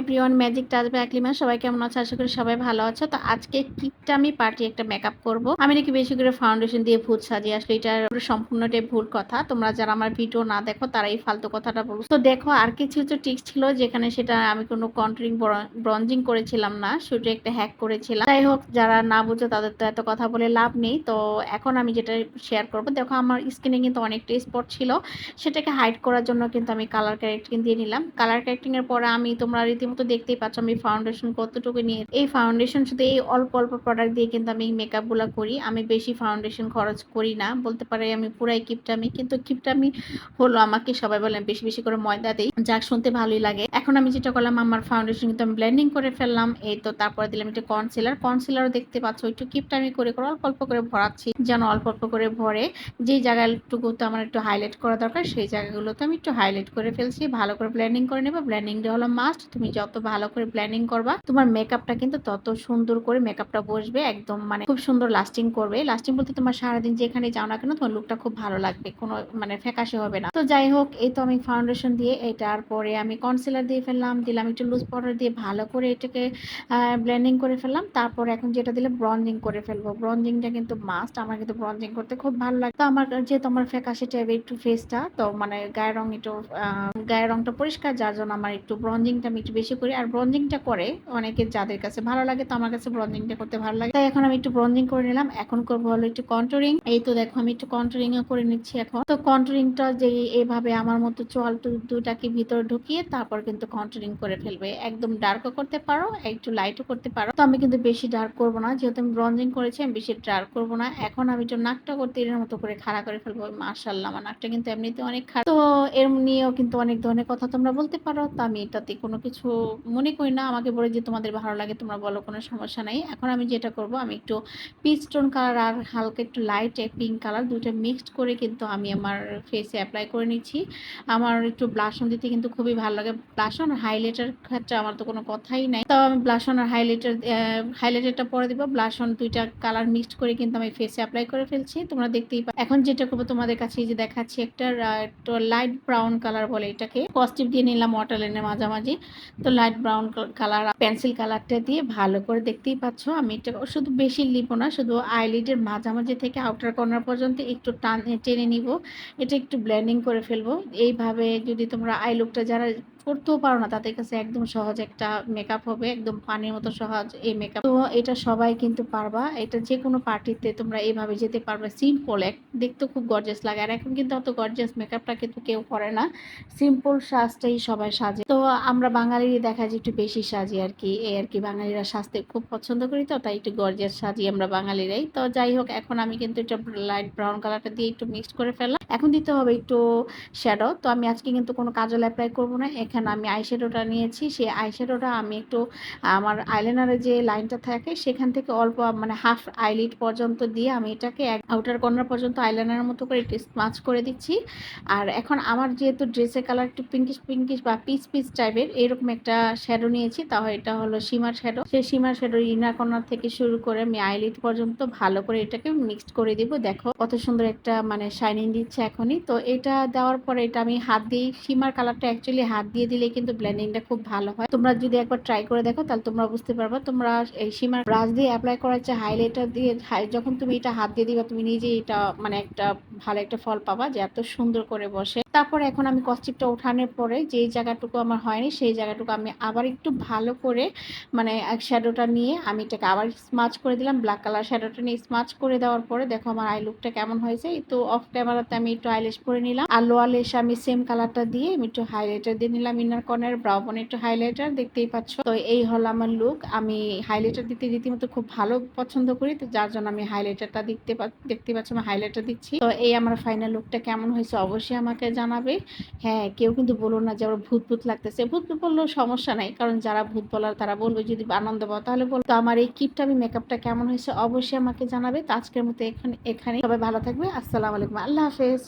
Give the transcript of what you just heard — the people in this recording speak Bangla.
এভরিওয়ান, ম্যাজিক টাচ বা একলিমা সবাই কেমন আছে? আশা করি সবাই ভালো আছে। তো আজকে কিপটা আমি পার্টি একটা মেকআপ করব। আমি নাকি বেশি করে ফাউন্ডেশন দিয়ে ভূত সাজিয়ে, আসলে এটা সম্পূর্ণটাই ভুল কথা। তোমরা যারা আমার ভিডিও না দেখো, তারা এই ফালতু কথাটা বলো। তো দেখো, আর কিছু কিছু টিক্স ছিল যেখানে সেটা আমি কোনো কন্ট্রিং ব্রঞ্জিং করেছিলাম না, শুধু একটা হ্যাক করেছিলাম। যাই হোক, যারা না বুঝো তাদের তো এত কথা বলে লাভ নেই। তো এখন আমি যেটা শেয়ার করব, দেখো আমার স্কিনে কিন্তু অনেকটা স্পট ছিল। সেটাকে হাইড করার জন্য কিন্তু আমি কালার ক্যারেক্টিং দিয়ে নিলাম। কালার ক্যারেক্টিং এর পরে আমি তোমরা রীতিমতো দেখতেই পাচ্ছ আমি ফাউন্ডেশন কতটুকু নিয়ে এই ফাউন্ডেশন শুধু এই অল্প অল্প প্রোডাক্ট দিয়ে কিন্তু আমি মেকআপগুলো করি। আমি বেশি ফাউন্ডেশন খরচ করি না। বলতে পারে আমি পুরাই কিপটা আমি কিন্তু কিপটা আমি হলো আমাকে সবাই বলে বেশি বেশি করে ময়দা দেই যাক শুনতে ভালোই লাগে। এখন আমি যেটা করলাম, আমার ফাউন্ডেশন কিন্তু আমি ব্লেন্ডিং করে ফেললাম। এই তো তারপরে দিলাম একটু কনসিলার কনসিলারও দেখতে পাচ্ছ, একটু কিপটা আমি করে করে অল্প অল্প করে ভরাচ্ছি, যেন অল্প অল্প করে ভরে। যে জায়গাটুকুতে আমার একটু হাইলাইট করা দরকার, সেই জায়গাগুলোতে আমি একটু হাইলাইট করে ফেলছি। ভালো করে ব্লেন্ডিং করে নেব। ব্লেন্ডিংটা হলো মাস্ট তুমি যত ভালো করে ব্লেন্ডিং করবা, তোমার মেকআপটা কিন্তু তত সুন্দর করে মেকআপটা বসবে, একদম মানে খুব সুন্দর লাস্টিং করবে। লাস্টিং বলতে তোমার সারাদিন যেখানে যাও না কেন, তোমার লুকটা খুব ভালো লাগবে, কোনো মানে ফ্যাকাশে হবে না। তো যাই হোক, এই তো আমি ফাউন্ডেশন দিয়ে এটার পরে আমি কনসিলার দিয়ে ফেললাম, দিলাম একটু লুজ পাউডার দিয়ে ভালো করে এটাকে ব্লেন্ডিং করে ফেললাম। তারপর এখন যেটা দিলে ব্রঞ্জিং করে ফেলব। ব্রঞ্জিংটা কিন্তু মাস্ট আমার কিন্তু ব্রঞ্জিং করতে খুব ভালো লাগে। তো আমার যেহেতু আমার ফ্যাকাশে টাইপের একটু ফেসটা তো মানে গায়ের রং একটু গায়ের রংটা পরিষ্কার, যার জন্য আমার একটু ব্রঞ্জিংটা আমি একটু বেশি করি। আর ব্রঞ্জিংটা করে অনেকে যাদের কাছে ভালো লাগে, তো আমার কাছে ব্রঞ্জিংটা করতে ভালো লাগে। তাই এখন আমি একটু ব্রঞ্জিং করে নিলাম। এখন করব হলো একটু কন্ট্রোরিং এই তো দেখো, আমি একটু কন্ট্রোরিং করে নিচ্ছি এখন। তো কন্ট্রোরিংটা যে এভাবে আমার মতো চোয়াল দুটাকে ভিতরে ঢুকিয়ে তারপর কিন্তু কন্ট্রোরিং করে ফেলবে। একদম ডার্কও করতে পারো, একটু লাইটও করতে পারো। তো আমি কিন্তু বেশি ডার্ক করব না। যেহেতু আমি ব্রঞ্জিং করেছি, আমি বেশি ডার্ক করব না। এখন আমি একটু নাকটা করতে এর মতো করে খাড়া করে ফেলব। মার্শাল্লাহ আমার নাকটা কিন্তু এমনিতে অনেক খারাপ তো এর নিয়েও কিন্তু অনেক ধরনের কথা তোমরা বলতে পারো। তো আমি এটাতে কোনো কিছু মনে করি না, আমাকে বলে যে তোমাদের ভালো লাগে, তোমরা বলো, কোনো সমস্যা নাই। এখন আমি যেটা করব, আমি একটু পিচ টোন কালার আর হালকা একটু লাইট পিঙ্ক কালার দুটো মিক্সড করে কিন্তু আমি আমার ফেসে অ্যাপ্লাই করে নিচ্ছি। আমার একটু ব্লাশন দিতে কিন্তু খুবই ভালো লাগে। ব্লাশন আর হাইলাইটার ক্ষেত্রে আমার তো কোনো কথাই নাই। তো আমি ব্লাশন আর হাইলাইটার হাইলাইটারটা পরে দিব। ব্লাশন দুইটা কালার মিক্সড করে কিন্তু আমি ফেসে অ্যাপ্লাই করে ফেলছি। তোমরা দেখতেই পাই এখন যেটা করব, তোমাদের কাছে যে দেখাচ্ছি একটা একটু লাইট ব্রাউন কালার বলে এটাকে। পজিটিভ দিয়ে নিলাম ওয়াটারলাইনের মাঝামাঝি। তো লাইট ব্রাউন কালার পেন্সিল কালারটা দিয়ে ভালো করে দেখতেই পাচ্ছ। আমি এটা শুধু বেশি লিবো না, শুধু আইলিডের মাঝামাঝি থেকে আউটার কর্নার পর্যন্ত একটু টান, টেনে নিব। এটা একটু ব্লেন্ডিং করে ফেলব। এইভাবে যদি তোমরা আই লুকটা যারা করতেও পারো না। তাদের কাছে একদম সহজ একটা মেকআপ হবে, একদম পানির মতো সহজ এই মেকআপ তো এটা সবাই কিন্তু পারবা। এটা যে কোনো পার্টিতে তোমরা এইভাবে যেতে পারবে। সিম্পল এক দেখতে খুব গর্জাস লাগে। আর এখন কিন্তু অত গর্জাস মেকআপটা কিন্তু কেউ করে না। সিম্পল সাজটাই সবাই সাজে। তো আমরা বাঙালিরই দেখা যায় একটু বেশি সাজি আর কি। এই আর কি বাঙালিরা সাজতে খুব পছন্দ করি তো, তাই একটু গর্জাস সাজি আমরা বাঙালিরাই। তো যাই হোক, এখন আমি কিন্তু এটা লাইট ব্রাউন কালারটা দিয়ে একটু মিক্সড করে ফেললাম। এখন দিতে হবে একটু শ্যাডো তো আমি আজকে কিন্তু কোনো কাজল অ্যাপ্লাই করব না। এখানে আমি আইশ্যাডোটা নিয়েছি। সেই আইশ্যাডোটা আমি একটু, আমার আইলাইনারের যে লাইনটা থাকে, সেখান থেকে অল্প মানে হাফ আইলিট পর্যন্ত দিয়ে আমি এটাকে এক আউটার কর্নার পর্যন্ত আইলাইনারের মতো করে স্মাচ করে দিচ্ছি। আর এখন আমার যেহেতু ড্রেসের কালার একটু পিঙ্কিশ পিঙ্কিশ বা পিচ পিচ টাইপের এরকম একটা শ্যাডো নিয়েছি তাহলে এটা হলো সীমার শ্যাডো সেই সীমার শ্যাডো ইনার কর্নার থেকে শুরু করে আমি আইলিট পর্যন্ত ভালো করে এটাকে মিক্সড করে দিব। দেখো কত সুন্দর একটা মানে শাইনিং দিচ্ছে এখনই। তো এটা দেওয়ার পরে এটা আমি হাত দিয়ে সীমার কালারটা অ্যাকচুয়ালি হাত দিয়ে দিলে কিন্তু ব্লেন্ডিংটা খুব ভালো হয়। তোমরা যদি একবার ট্রাই করে দেখো, তাহলে তোমরা বুঝতে পারবা। তোমরা এই সীমার ব্রাশ দিয়ে অ্যাপ্লাই করার চেয়ে হাইলাইটার দিয়ে যখন তুমি এটা হাত দিয়ে দিবা, তুমি নিজেই এটা মানে একটা ভালো একটা ফল পাবা যে এত সুন্দর করে বসে। তারপর এখন আমি কস্টিপটা ওঠানোর পরে যেই জায়গাটুকু আমার হয়নি, সেই জায়গাটুকু আমি আবার একটু ভালো করে মানে শ্যাডোটা নিয়ে আমি এটাকে আবার স্মাচ করে দিলাম ব্ল্যাক কালার শ্যাডোটা নিয়ে স্মাচ করে দেওয়ার পরে দেখো আমার আই লুকটা কেমন হয়েছে। তো অফ ক্যামেরাতে আমি একটু আইলেস করে নিলাম আর লোয়ার লেস আমি সেম কালারটা দিয়ে আমি একটু হাইলাইটার দিয়ে নিলাম ইনার কর্নার ব্রাউন একটু হাইলাইটার দেখতেই পাচ্ছ। তো এই হলো আমার লুক আমি হাইলাইটার দিতে রীতিমতো খুব ভালো পছন্দ করি, তো যার জন্য আমি হাইলাইটারটা দেখতে দেখতে পাচ্ছ, আমি হাইলাইটার দিচ্ছি। তো এই আমার ফাইনাল লুকটা কেমন হয়েছে অবশ্যই আমাকে জানাবে। হ্যাঁ কেউ কিন্তু বলো না যে, আমার ভূত ভূত লাগতেছে। ভূত ভূত বললেও সমস্যা নাই, কারণ যারা ভূত বলার, তারা বলবে যদি আনন্দ পাও। তাহলে বলো, তো আমার এই কিপটা আমি মেকআপটা কেমন হয়েছে? অবশ্যই আমাকে জানাবে। তো আজকের মতো এখানে এখানে সবাই ভালো থাকবে। আসসালামু আলাইকুম। আল্লাহ হাফেজ।